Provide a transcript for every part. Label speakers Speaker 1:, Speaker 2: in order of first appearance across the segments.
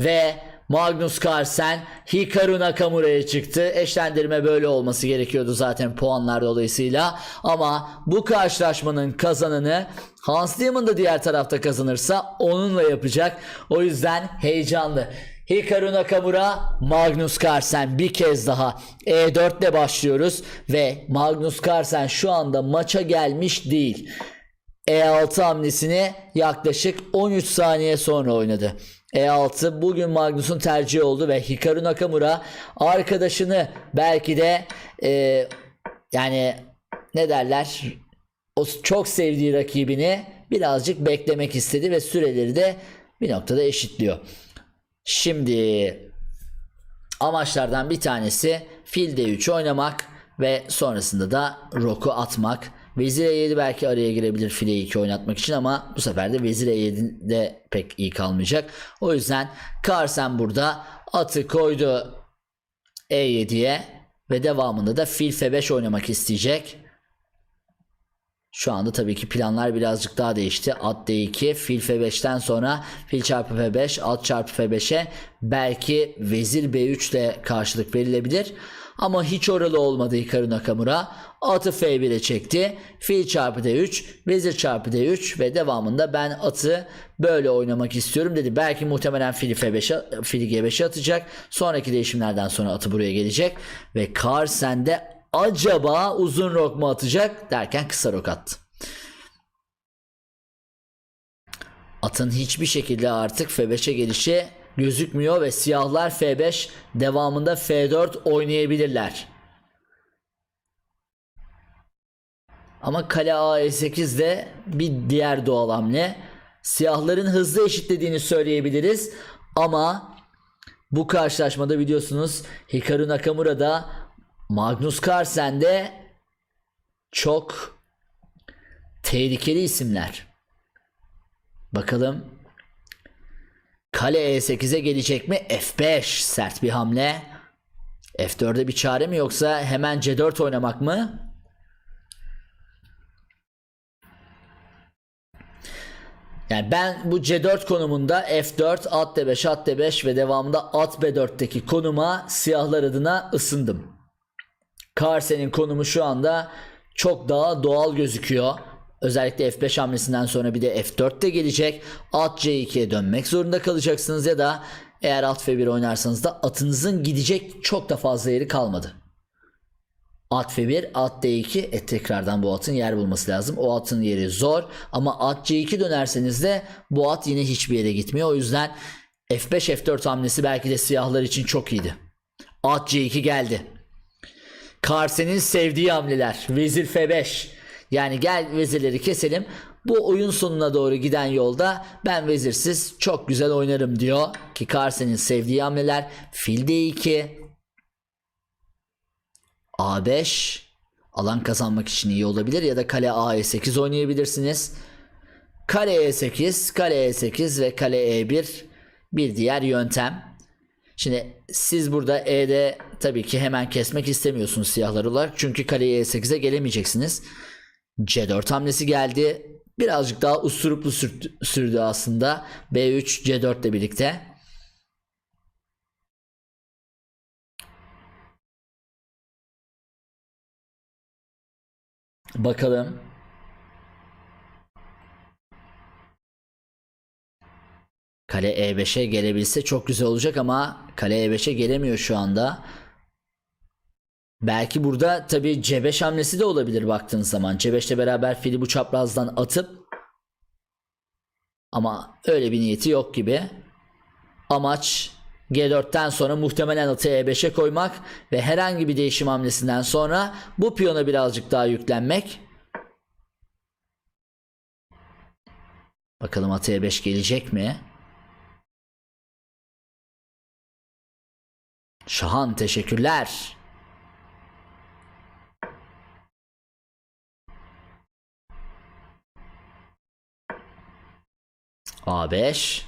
Speaker 1: Ve Magnus Carlsen Hikaru Nakamura'ya çıktı. Eşlendirme böyle olması gerekiyordu zaten puanlar dolayısıyla. Ama bu karşılaşmanın kazananı Hans Demon da diğer tarafta kazanırsa onunla yapacak. O yüzden heyecanlı. Hikaru Nakamura, Magnus Carlsen bir kez daha E4 ile başlıyoruz ve Magnus Carlsen şu anda maça gelmiş değil. E6 hamlesini yaklaşık 13 saniye sonra oynadı. E6 bugün Magnus'un tercihi oldu ve Hikaru Nakamura arkadaşını belki de e, yani ne derler o çok sevdiği rakibini birazcık beklemek istedi ve süreleri de bir noktada eşitliyor. Şimdi amaçlardan bir tanesi fil D3 oynamak ve sonrasında da roku atmak. Vezir E7 belki araya girebilir file 2 oynatmak için ama bu sefer de vezir E7'de pek iyi kalmayacak. O yüzden Carlsen burada atı koydu E7'ye ve devamında da fil F5 oynamak isteyecek. Şu anda tabii ki planlar birazcık daha değişti. At D2, fil F5'ten sonra fil çarpı F5, at çarpı F5'e belki vezir B3 ile karşılık verilebilir. Ama hiç oralı olmadı Hikaru Nakamura. Atı F1'e çekti. Fil çarpı D3, vezir çarpı D3 ve devamında ben atı böyle oynamak istiyorum dedi. Belki muhtemelen fili F5'e, fili G5'e atacak. Sonraki değişimlerden sonra atı buraya gelecek. Ve Carlsen de acaba uzun rok mu atacak derken kısa rok attı. Atın hiçbir şekilde artık F5'e gelişi gözükmüyor ve siyahlar F5 devamında F4 oynayabilirler. Ama kale A8 de bir diğer doğal hamle. Siyahların hızlı eşitlediğini söyleyebiliriz ama bu karşılaşmada biliyorsunuz Hikaru Nakamura da Magnus Carlsen de çok tehlikeli isimler. Bakalım Kale E8'e gelecek mi? F5 sert bir hamle. F4'e bir çare mi yoksa hemen C4 oynamak mı? Yani ben bu C4 konumunda F4, at D5, at D5 ve devamında at B4'teki konuma siyahlar adına ısındım. Carlsen'in konumu şu anda çok daha doğal gözüküyor. Özellikle F5 hamlesinden sonra bir de F4 de gelecek. At C2'ye dönmek zorunda kalacaksınız ya da eğer at F1 oynarsanız da atınızın gidecek çok da fazla yeri kalmadı. At F1, at D2 e tekrardan bu atın yer bulması lazım. O atın yeri zor ama at C2 dönerseniz de bu at yine hiçbir yere gitmiyor. O yüzden F5 F4 hamlesi belki de siyahlar için çok iyiydi. At C2 geldi. Carlsen'in sevdiği hamleler. Vezir F5. Yani gel vezirleri keselim. Bu oyun sonuna doğru giden yolda ben vezirsiz çok güzel oynarım diyor. Ki Carlsen'in sevdiği hamleler. Fil D2. A5. Alan kazanmak için iyi olabilir. Ya da kale A8 oynayabilirsiniz. Kale E8, kale E8 ve kale E1 bir diğer yöntem. Şimdi siz burada E'de tabii ki hemen kesmek istemiyorsunuz siyahlar olarak. Çünkü kaleye E8'e gelemeyeceksiniz. C4 hamlesi geldi. Birazcık daha usuruplu sürdü, sürdü aslında. B3 C4 ile birlikte. Bakalım. Kale E5'e gelebilse çok güzel olacak ama kale E5'e gelemiyor şu anda. Belki burada tabi C5 hamlesi de olabilir baktığın zaman. C5 ile beraber fili bu çaprazdan atıp ama öyle bir niyeti yok gibi. Amaç G4'ten sonra muhtemelen atı E5'e koymak ve herhangi bir değişim hamlesinden sonra bu piyona birazcık daha yüklenmek. Bakalım atı E5 gelecek mi? Şahan teşekkürler. A5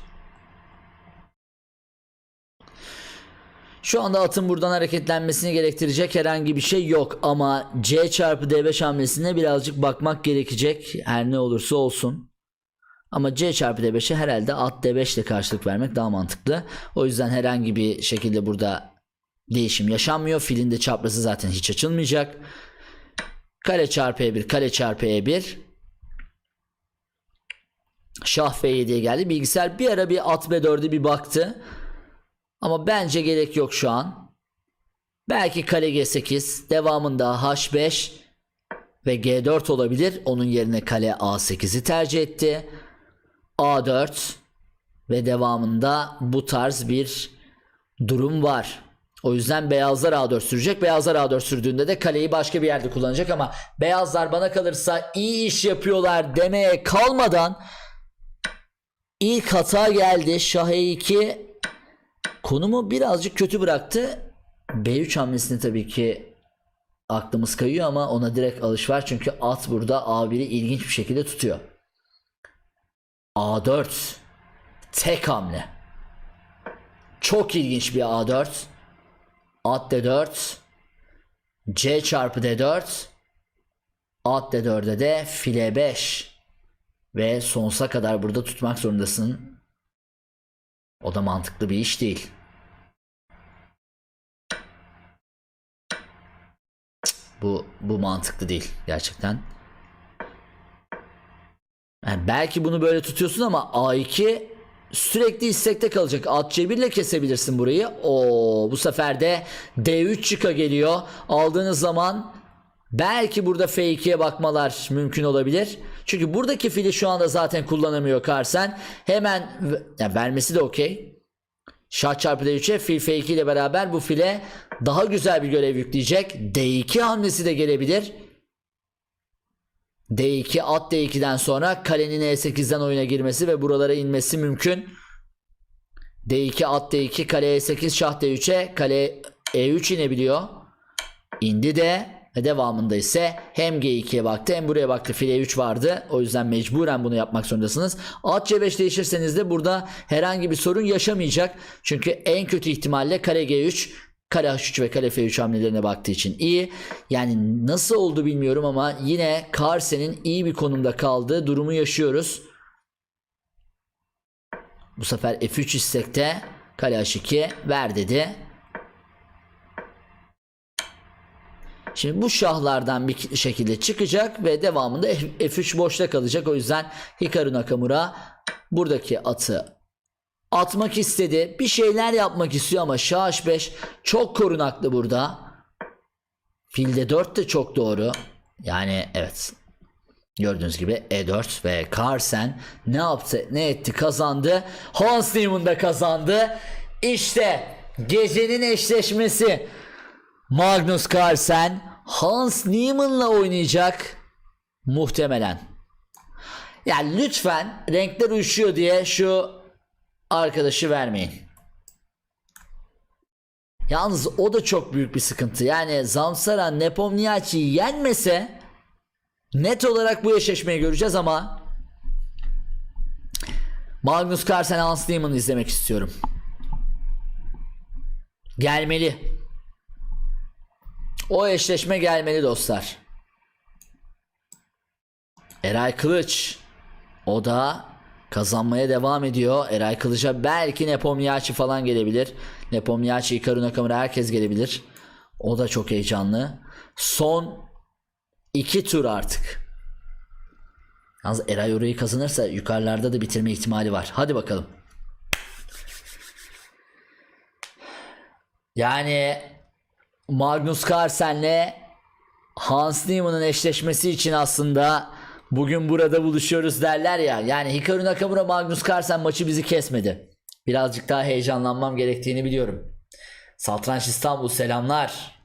Speaker 1: Şu anda atın buradan hareketlenmesini gerektirecek herhangi bir şey yok ama C çarpı D5 hamlesine birazcık bakmak gerekecek her ne olursa olsun. Ama C çarpı D5'e herhalde at D5 ile karşılık vermek daha mantıklı. O yüzden herhangi bir şekilde burada değişim yaşanmıyor. Filin de çaprazı zaten hiç açılmayacak. Kale çarpı E1, kale çarpı E1. Şah F7'ye geldi. Bilgisayar bir ara bir at B4'e bir baktı. Ama bence gerek yok şu an. Belki kale G8, devamında H5 ve G4 olabilir. Onun yerine kale A8'i tercih etti. A4 ve devamında bu tarz bir durum var. O yüzden beyazlar A4 sürecek. Beyazlar A4 sürdüğünde de kaleyi başka bir yerde kullanacak ama beyazlar bana kalırsa iyi iş yapıyorlar demeye kalmadan ilk hata geldi. Şah E2 konumu birazcık kötü bıraktı. B3 hamlesini tabii ki aklımız kayıyor ama ona direkt alış var. Çünkü at burada A1'i ilginç bir şekilde tutuyor. A4 tek hamle. Çok ilginç bir A4. At D4 C çarpı D4 At D4'e de file 5 ve sonsuza kadar burada tutmak zorundasın. O da mantıklı bir iş değil. Bu bu mantıklı değil gerçekten. Yani belki bunu böyle tutuyorsun ama A2 sürekli istekte kalacak. At C1 ile kesebilirsin burayı. O bu sefer de D3 çıka geliyor. Aldığınız zaman belki burada F2'ye bakmalar mümkün olabilir. Çünkü buradaki fili şu anda zaten kullanamıyor Karsen. Hemen yani vermesi de okey. Şah çarpı D3'e fil F2 ile beraber bu file daha güzel bir görev yükleyecek. D2 hamlesi de gelebilir. D2 at D2'den sonra kalenin E8'den oyuna girmesi ve buralara inmesi mümkün. D2 at D2 kale E8 şah D3'e kale E3 inebiliyor. İndi de devamında ise hem G2'ye baktı hem buraya baktı. File 3 vardı. O yüzden mecburen bunu yapmak zorundasınız. At C5 değişirseniz de burada herhangi bir sorun yaşamayacak. Çünkü en kötü ihtimalle kare G3 kare H3 ve kare F3 hamlelerine baktığı için iyi. Yani nasıl oldu bilmiyorum ama yine Karsen'in iyi bir konumda kaldığı durumu yaşıyoruz. Bu sefer F3 istekte kale H2 ver dedi. Şimdi bu şahlardan bir şekilde çıkacak ve devamında F3 boşta kalacak. O yüzden Hikaru Nakamura buradaki atı atmak istedi. Bir şeyler yapmak istiyor ama Şah H5 çok korunaklı burada. Filde 4 de çok doğru. Yani evet. Gördüğünüz gibi E4 ve Carlsen ne yaptı ne etti kazandı. Hans Niemann da kazandı. İşte gecenin eşleşmesi. Magnus Carlsen Hans Niemann'la oynayacak muhtemelen. Yani lütfen renkler uyuşuyor diye şu arkadaşı vermeyin. Yalnız o da çok büyük bir sıkıntı. Yani Zamsara Nepomniachtchi'yi yenmese net olarak bu eşleşmeyi göreceğiz ama Magnus Carlsen Hans Niemann'ı izlemek istiyorum. Gelmeli. O eşleşme gelmeli dostlar. Eray Kılıç. O da kazanmaya devam ediyor. Eray Kılıç'a belki Nepomniachtchi falan gelebilir. Nepomniachtchi, Hikaru Nakamura herkes gelebilir. O da çok heyecanlı. Son iki tur artık. Yalnız Eray orayı kazanırsa yukarılarda da bitirme ihtimali var. Hadi bakalım. Yani Magnus Carlsen'le Hans Niemann'ın eşleşmesi için aslında bugün burada buluşuyoruz derler ya. Yani Hikaru Nakamura Magnus Carlsen maçı bizi kesmedi. Birazcık daha heyecanlanmam gerektiğini biliyorum. Satranç İstanbul selamlar.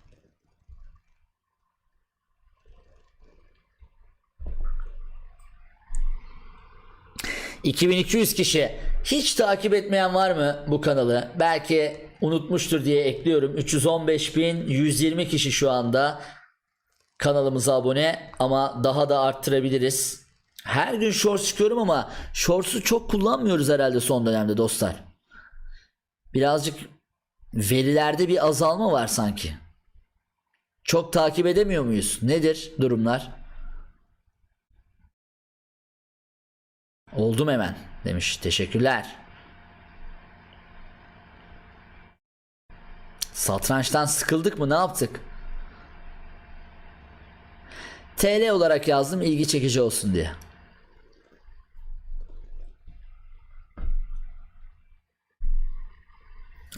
Speaker 1: ...2200 kişi... ...hiç takip etmeyen var mı bu kanalı? Belki unutmuştur diye ekliyorum. 315.120 kişi şu anda kanalımıza abone ama daha da arttırabiliriz. Her gün shorts çıkıyorum ama shorts'u çok kullanmıyoruz herhalde son dönemde dostlar. Birazcık verilerde bir azalma var sanki. Çok takip edemiyor muyuz? Nedir durumlar? Oldum hemen demiş. Teşekkürler. Satrançtan sıkıldık mı? Ne yaptık? TL olarak yazdım ilgi çekici olsun diye.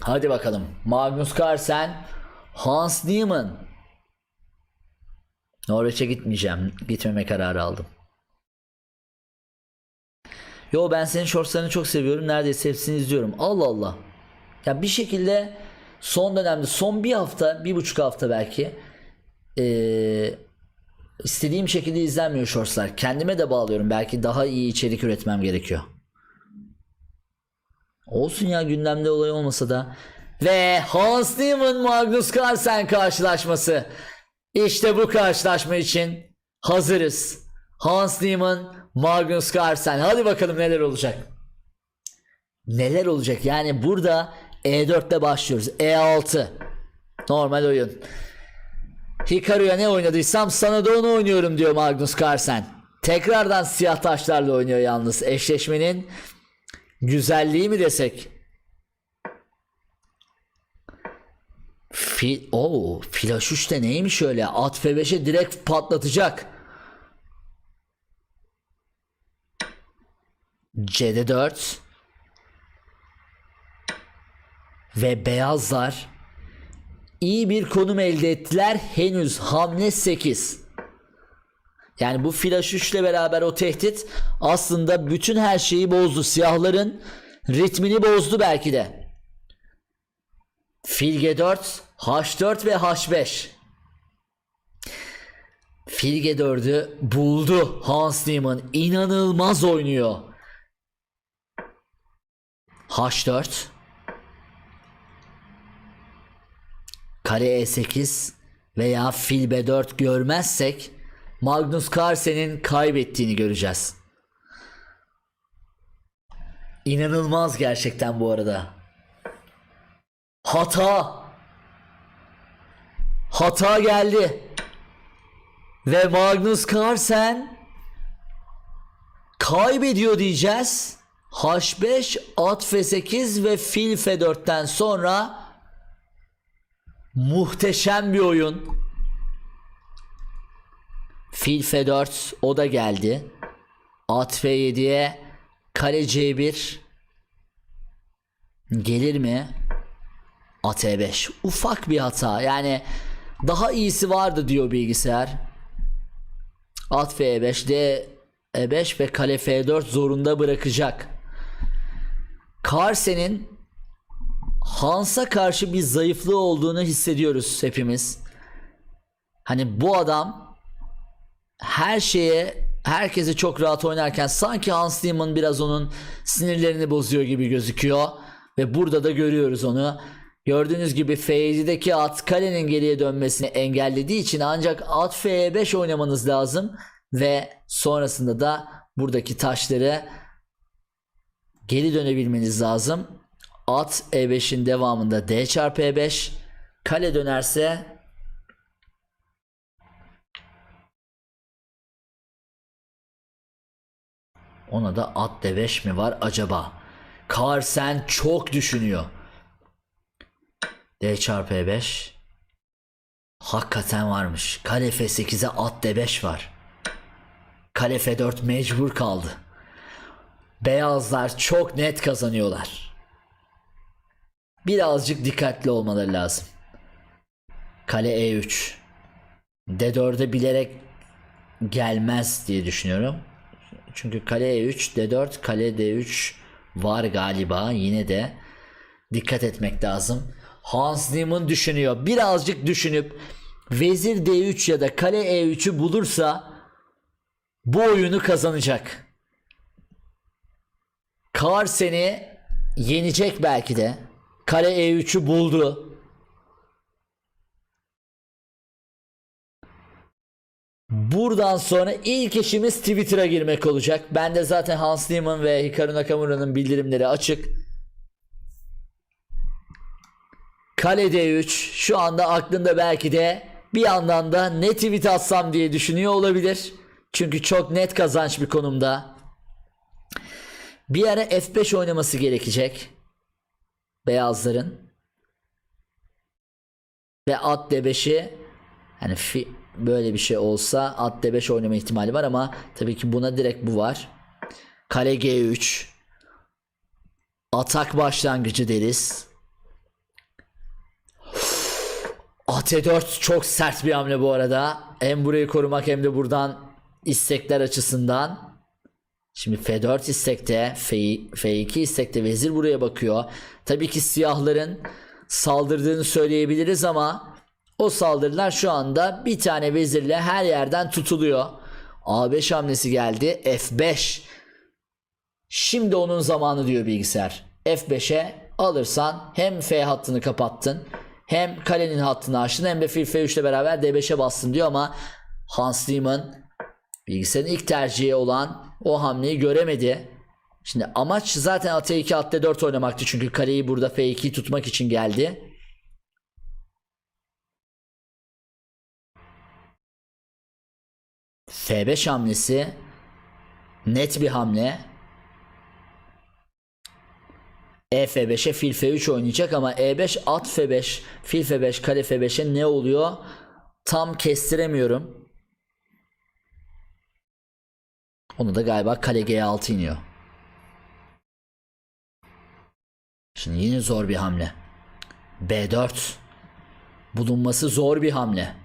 Speaker 1: Hadi bakalım. Magnus Carlsen, Hans Niemann. Norveç'e gitmeyeceğim. Gitmeme kararı aldım. Yo ben senin shortslarını çok seviyorum. Neredeyse hepsini izliyorum. Allah Allah. Ya bir şekilde son dönemde son bir hafta, bir buçuk hafta belki ee, istediğim şekilde izlenmiyor shortslar. Kendime de bağlıyorum. Belki daha iyi içerik üretmem gerekiyor. Olsun ya gündemde olay olmasa da. Ve Hans Niemann Magnus Carlsen karşılaşması. İşte bu karşılaşma için hazırız. Hans Niemann Magnus Carlsen. Hadi bakalım neler olacak. Neler olacak? Yani burada e4 başlıyoruz. E6. Normal oyun. Hikaru'ya ne oynadıysam sana da onu oynuyorum diyor Magnus Carlsen. Tekrardan siyah taşlarla oynuyor yalnız. Eşleşmenin güzelliği mi desek? Fil, oo, flash 3 de neymiş öyle? At F5'e direkt patlatacak. CD4 ve beyazlar iyi bir konum elde ettiler. Henüz hamle 8. Yani bu flash 3 ile beraber o tehdit aslında bütün her şeyi bozdu. Siyahların ritmini bozdu belki de. Fil G4, H4 ve H5. Fil G4'ü buldu Hans Niemann. İnanılmaz oynuyor. H4 Kare E8 veya fil B4 görmezsek Magnus Carlsen'in kaybettiğini göreceğiz. İnanılmaz gerçekten bu arada. Hata. Hata geldi. Ve Magnus Carlsen kaybediyor diyeceğiz. H5, at F8 ve fil F4'ten sonra muhteşem bir oyun. Fil F4 o da geldi. At F7'ye kale C1 gelir mi? At E5 ufak bir hata yani daha iyisi vardı diyor bilgisayar. At F5 D E5 ve kale F4 zorunda bırakacak. Carlsen'in Hans'a karşı bir zayıflığı olduğunu hissediyoruz hepimiz. Hani bu adam her şeye herkese çok rahat oynarken sanki Hans Niemann biraz onun sinirlerini bozuyor gibi gözüküyor ve burada da görüyoruz onu. Gördüğünüz gibi F7'deki at kalenin geriye dönmesini engellediği için ancak at F5 oynamanız lazım ve sonrasında da buradaki taşları geri dönebilmeniz lazım. At E5'in devamında D çarpı E5 kale dönerse ona da at D5 mi var acaba? Carlsen çok düşünüyor. D çarpı E5 Hakikaten varmış. Kale F8'e at D5 var. Kale F4 mecbur kaldı. Beyazlar çok net kazanıyorlar. Birazcık dikkatli olmaları lazım. Kale E3. D4'e bilerek gelmez diye düşünüyorum. Çünkü kale E3, D4, kale D3 var galiba. Yine de dikkat etmek lazım. Hans Niemann düşünüyor. Birazcık düşünüp vezir D3 ya da kale E3'ü bulursa bu oyunu kazanacak. Carlsen'i yenecek belki de. Kale E3'ü buldu. Buradan sonra ilk işimiz Twitter'a girmek olacak. Ben de zaten Hans Niemann ve Hikaru Nakamura'nın bildirimleri açık. Kale D3 şu anda aklında belki de bir yandan da ne tweet atsam diye düşünüyor olabilir. Çünkü çok net kazanç bir konumda. Bir ara F5 oynaması gerekecek. Beyazların. Ve at D5'i hani fi- böyle bir şey olsa at D5 oynama ihtimali var ama tabii ki buna direkt bu var. Kale G3. Atak başlangıcı deriz. At E4 çok sert bir hamle bu arada. Hem burayı korumak hem de buradan istekler açısından. Şimdi F4 istekte, F, F2 istekte vezir buraya bakıyor. Tabii ki siyahların saldırdığını söyleyebiliriz ama o saldırılar şu anda bir tane vezirle her yerden tutuluyor. A5 hamlesi geldi. F5. Şimdi onun zamanı diyor bilgisayar. F5'e alırsan hem F hattını kapattın hem kalenin hattını açtın hem de fil F3 ile beraber D5'e bastın diyor ama Hans Riemann bilgisayarın ilk tercihi olan o hamleyi göremedi. Şimdi amaç zaten at 2 at 4 oynamaktı çünkü kaleyi burada F2'yi tutmak için geldi. F5 hamlesi net bir hamle. E F5'e fil F3 oynayacak ama E5 at F5 fil F5 kale F5'e ne oluyor tam kestiremiyorum. Onu da galiba kale G6 iniyor. Şimdi yine zor bir hamle. B4 bulunması zor bir hamle.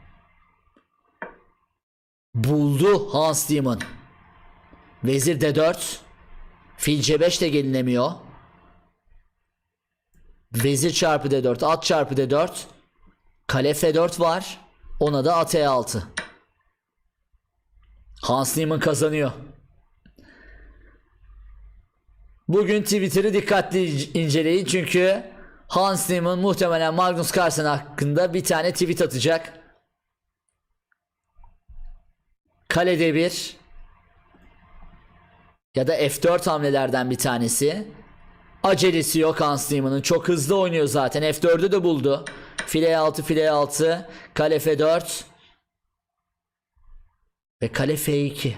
Speaker 1: Buldu Hans Riemann. Vezir D4 fil C5 de gelinemiyor. Vezir çarpı D4 at çarpı D4 kale F4 var ona da at E6 Hans Niemann kazanıyor Bugün Twitter'ı dikkatli inceleyin çünkü Hans Niemann muhtemelen Magnus Carlsen hakkında bir tane tweet atacak Kale D1 ya da F4 hamlelerden bir tanesi Acelesi yok Hans Niemann'ın. Çok hızlı oynuyor zaten. F4'ü de buldu. File 6, file 6. Kale F4. Ve kale F2.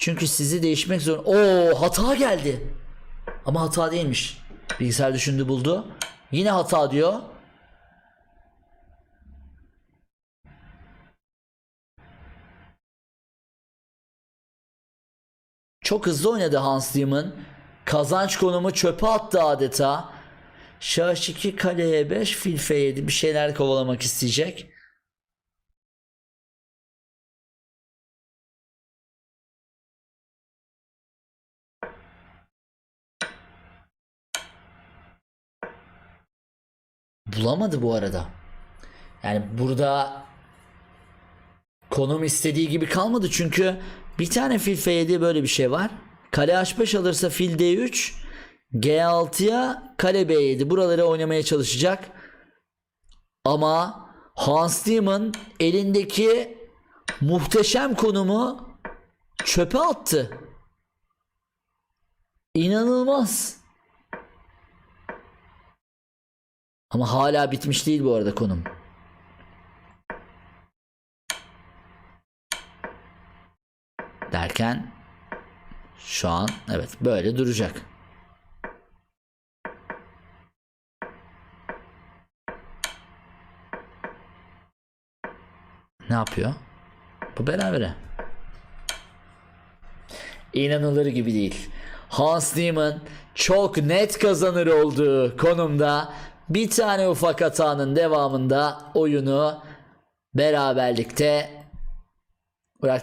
Speaker 1: Çünkü sizi değişmek zor. Oo hata geldi. Ama hata değilmiş. Bilgisayar düşündü buldu. Yine hata diyor. Çok hızlı oynadı Hans Riemann. Kazanç konumu çöpe attı adeta. Şah 2 kaleye 5 fil F7 bir şeyler kovalamak isteyecek. Bulamadı bu arada. Yani burada konum istediği gibi kalmadı çünkü bir tane fil F7 böyle bir şey var. Kale H5 alırsa fil D3 G6'ya kale B7 buraları oynamaya çalışacak. Ama Hans Riemann elindeki muhteşem konumu çöpe attı. İnanılmaz. Ama hala bitmiş değil bu arada konum. Derken şu an evet böyle duracak. Ne yapıyor? Bu berabere. İnanılır gibi değil. Hans Niemann çok net kazanır olduğu konumda bir tane ufak hatanın devamında oyunu beraberlikte bırak